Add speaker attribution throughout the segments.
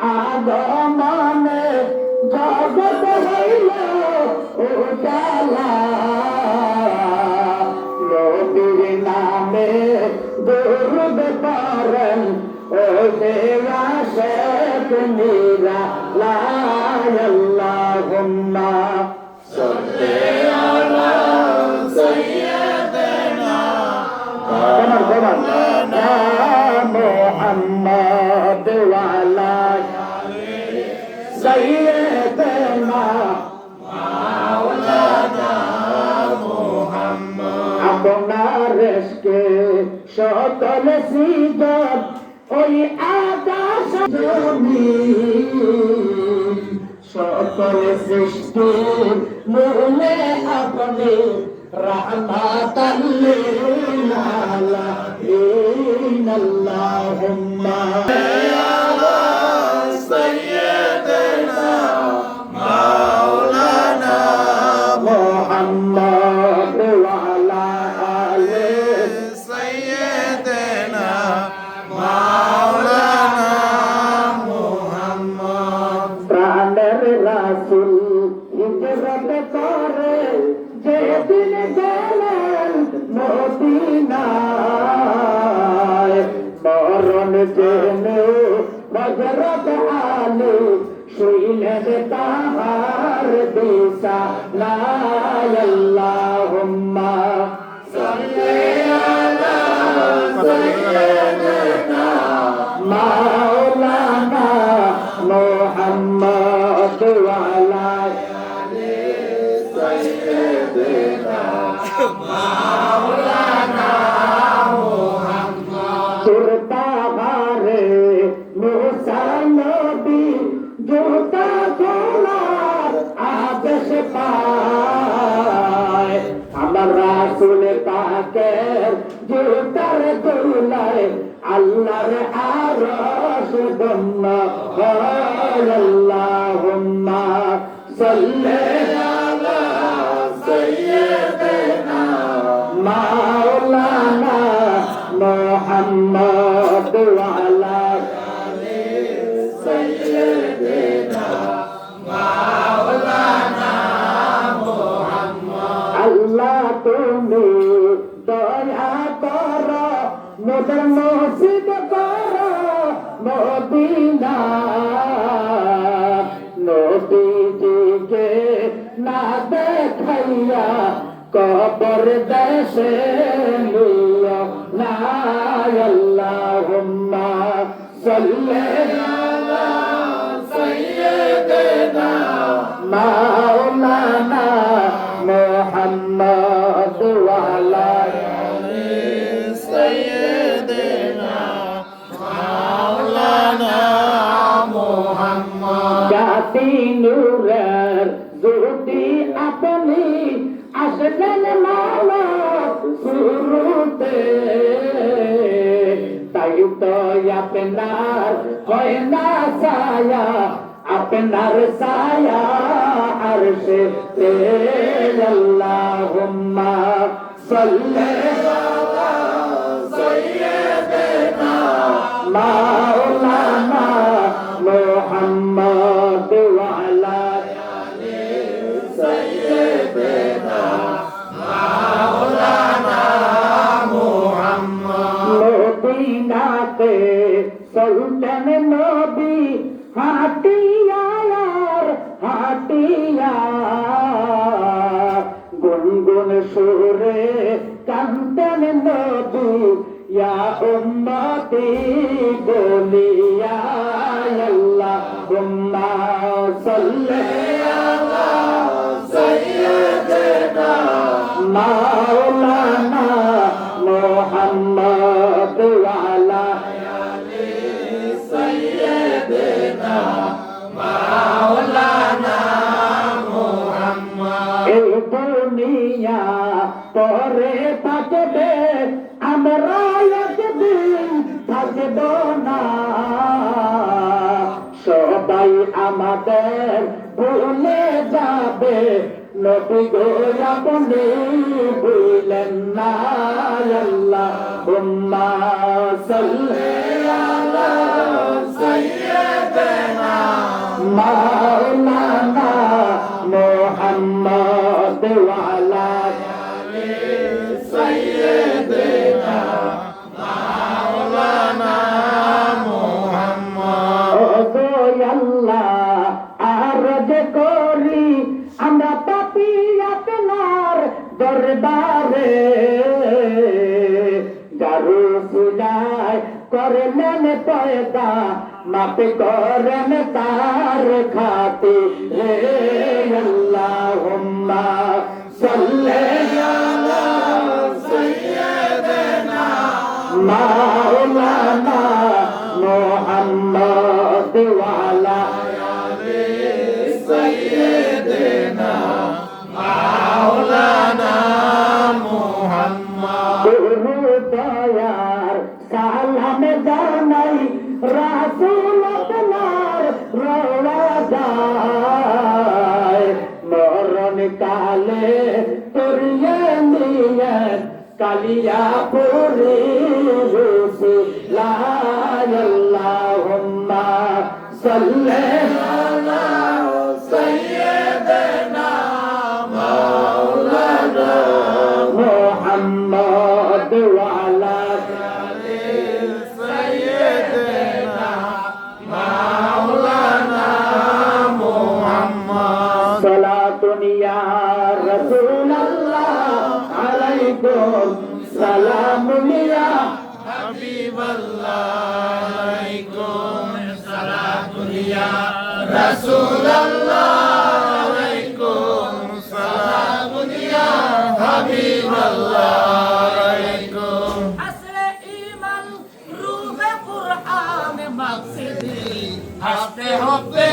Speaker 1: আগমনে জগত হইল উজালা নবীর নামে দুরুদ পড়েন ও দেওয়া শেখ নিরা লাল্লাহুম্মা সৈয়দনা আপনার রেশকে সকল সৃজন ওই আকাশ জমিন সকল সৃষ্টি মূলে আপনি রহমাতাল্লিল আলামিন আল্লাহুম্মা محمد করে যেদিন গেলেন মদিনায় মরণ জেনে হজরত আলী শুইলেন তাহার দিশা লাই পাকের জুতার দোলায় আল্লাহর আরশ হয় আল্লাহুম্মা সাল্লি আলা সাইয়্যিদিনা মাওলানা মুহাম্মদ মোদের নসিব কর মদিনা। নবীজিকে না দেখাইয়া কবর দেশে নিও না আল্লাহুম্মা সাল্লি আলা সাইয়্যিদিনা মাওলানা নাতি নূরের যদি আপনি আসবেন মালা শুরুতে তাই তো আপনার হয় না সায়া আপনার সায়া আর সে আল্লাহুম্মা সাল্লাল্লাহু মাওলানা গুনগুন সুরে কান্তন নবু ইয়া উম্মতি বলিয়া আল্লাহুম্মা সাল্লি আলা মাওলানা পরে থাকবে, আমরা একদিন থাকব না। সবাই আমাদের ভুলে যাবে, নবী গো আপনি ভুলেন না আল্লাহ হুম্মা সাল্লি আলা সাইয়্যিদিনা মাওলানা মোহাম্মদ দরবারে। গারু সুলায় করলেন পয়দা মাপ করেন তার খাতে। রে আল্লাহুম্মা সাল্লি আলা
Speaker 2: সাইয়েদেনা
Speaker 1: মাওলানা দয়ার সালাম জানাই রাসুল আপনার যায় মরণ কালে তুরিয়ে নিয়ে কালিয়া পুরি
Speaker 2: হাসতে হবে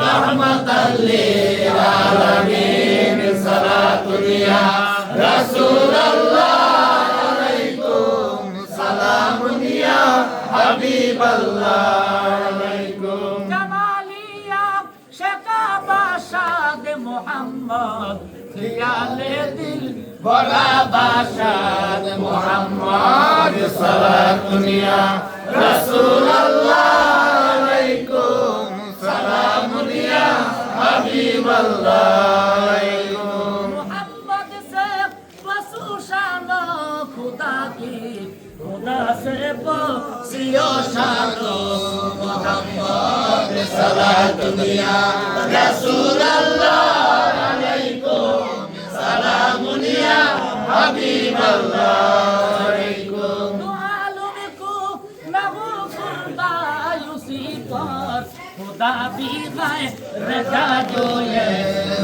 Speaker 2: রহমাতাল্লিল আলামিন সালাতুল ইয়া
Speaker 3: শেখা বাসাদ মোহাম্মদ দিয়ালে দিল
Speaker 2: বলা বাসাদ মোহাম্মদ সারা দুনিয়া রসুল আলাইকুম
Speaker 3: সালাম দুনিয়া হাবিব আল্লাহ প্রিয় সাধু
Speaker 2: মোহাম্মদ সালাতু দিয়া রাসূলুল্লাহ আলাইকুম
Speaker 3: সালামুন ইয়া রাজা জোয়ে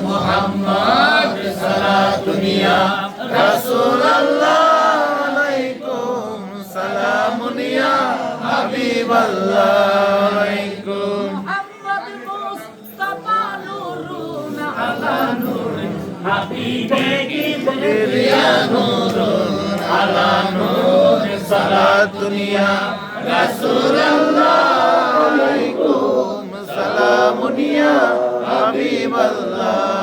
Speaker 2: মোহাম্মদ সালাতু দিয়া রাসূল sallallahu alaikum Muhammad
Speaker 3: Mustafa nurun ala nur Habibe Gibriya
Speaker 2: nurun ala nur salat dunia Rasulullah alaikum salamunia Habib Allah